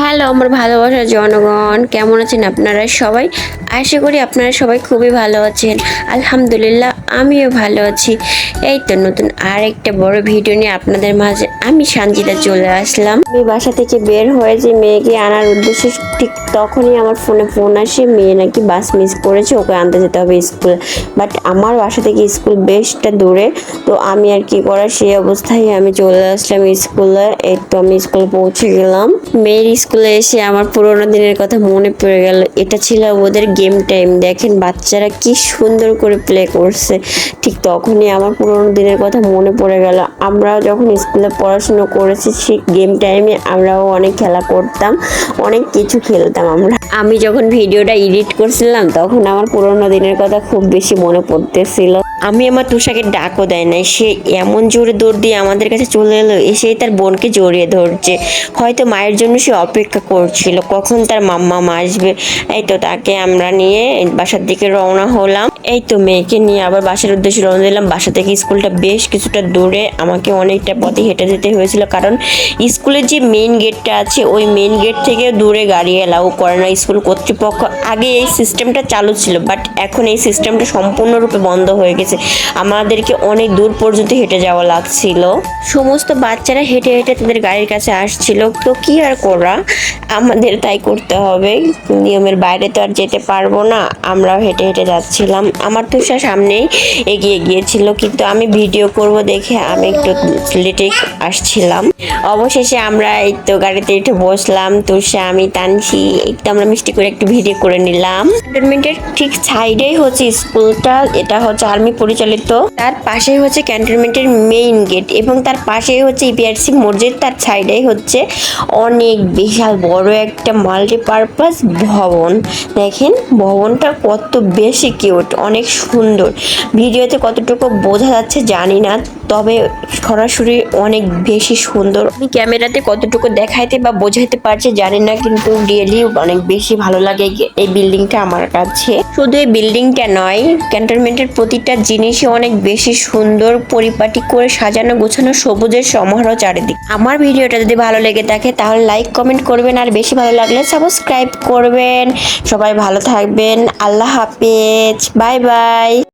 Hello আমার ভালোবাসার জনগণ। কেমন আছেন আপনারা সবাই? আশা করি আপনারা সবাই খুবই ভালো আছেন। আলহামদুলিল্লাহ, আমিও ভালো আছি। এই তো নতুন আর একটা বড় ভিডিও নিয়ে আপনাদের মাঝে আমি সানজিদা চলে আসলাম। আমি বাসা থেকে বের হয়ে যে মেয়েকে আনার উদ্দেশ্যে ঠিক তখনই আমার ফোনে ফোন আসে, মেয়ে নাকি বাস মিস করেছে, ওকে আনতে যেতে হবে স্কুলে। বাট আমার বাসা থেকে স্কুল বেশটা দূরে, তো আমি আর কি করার সেই অবস্থায় আমি চলে আসলাম স্কুলে। তো আমি স্কুলে পৌঁছে গেলাম। মেয়ের স্কুলে এসে আমার পুরোনো দিনের কথা মনে পড়ে গেল। এটা ছিল ওদের গেম টাইম দেখেন, বাচ্চারা কি সুন্দর করে প্লে করছে। ঠিক তখনই আমার পুরোনো দিনের কথা মনে পড়ে গেল। আমরাও যখন স্কুলে পড়াশুনো করেছি সেই গেম টাইমে আমরাও অনেক খেলা করতাম, অনেক কিছু খেলতাম আমরা। আমি যখন ভিডিওটা এডিট করছিলাম, তখন আমার পুরোনো দিনের কথা খুব বেশি মনে পড়তেছিল। আমি আমার তুষাকে ডাকও দেয় নাই। সে এমন জোরে দৌড় দিয়ে আমাদের কাছে চলে এলো, এসেই তার বোনকে জড়িয়ে ধরছে। হয়তো মায়ের জন্য সে অপেক্ষা করছিল, কখন তার মাম্মা আসবে, এই তো তাকে আমরা নিয়ে বাসার দিকে রওনা হলাম। এই তো মেয়েকে নিয়ে আবার বাসার উদ্দেশ্যে রওনা দিলাম। বাসা থেকে স্কুলটা বেশ কিছুটা দূরে। আমাকে অনেকটা পথে হেঁটে যেতে হয়েছিল কারণ স্কুলের যে মেইন গেটটা আছে, ওই মেইন গেট থেকে দূরে গাড়ি এলাও করে না স্কুল কর্তৃপক্ষ। আগে এই সিস্টেমটা চালু ছিল বাট এখন এই সিস্টেমটা সম্পূর্ণরূপে বন্ধ হয়ে গেছে। আমাদেরকে অনেক দূর পর্যন্ত হেঁটে যাওয়া লাগছিল। সমস্ত বাচ্চারা হেঁটে হেঁটে তাদের গাড়ির কাছে আসছিল। তো কি আর করা? আমাদের তাই করতে হবে। নিয়মের বাইরে তো আর যেতে পারব না। আমরা হেঁটে হেঁটে যাচ্ছিলাম। আমার তো সে সামনেই এগিয়ে গিয়েছিল, কিন্তু আমি ভিডিও করব দেখে আমি একটু লেটে আসছিলাম। অবশেষে আমরা এই তো গাড়িতে একটু বসলাম। তুষা আমি টানছি একটু আমরা মিষ্টি করে একটু ভিডিও করে নিলাম। ক্যান্টনমেন্টের ঠিক সাইডেই হচ্ছে স্কুলটা, এটা হচ্ছে আর্মি পরিচালিত। তার পাশেই হচ্ছে ক্যান্টনমেন্টের মেইন গেট এবং তার পাশেই হচ্ছে ইপিআরসি মসজিদ। তার সাইডেই হচ্ছে অনেক বিশাল বড় একটা মাল্টিপারপাস ভবন। দেখেন ভবনটা কত বেশি কিউট অনেক সুন্দর। ভিডিওতে কতটুকু বোঝা যাচ্ছে জানি না। তবে সরাসরি অনেক বেশি সুন্দর। আমি ক্যামেরাতে কতটুকু দেখাইতে বা বোঝাইতে পারছি জানি না, কিন্তু রিয়েলি অনেক বেশি ভালো লাগে এই- বিল্ডিংটা আমার কাছে। শুধু এই বিল্ডিংটা নয় ক্যান্টনমেন্টের প্রতিটা জিনিসই অনেক বেশি সুন্দর, পরিপাটি করে সাজানো, গোছানো, সবুজের সমারোহ চারিদিক। আমার ভিডিওটা যদি ভালো লেগে থাকে, তাহলে লাইক কমেন্ট করবেন, আর বেশি ভালো লাগলে সাবস্ক্রাইব করবেন। সবাই ভালো থাকবেন, আল্লাহ হাফেজ বাই বাই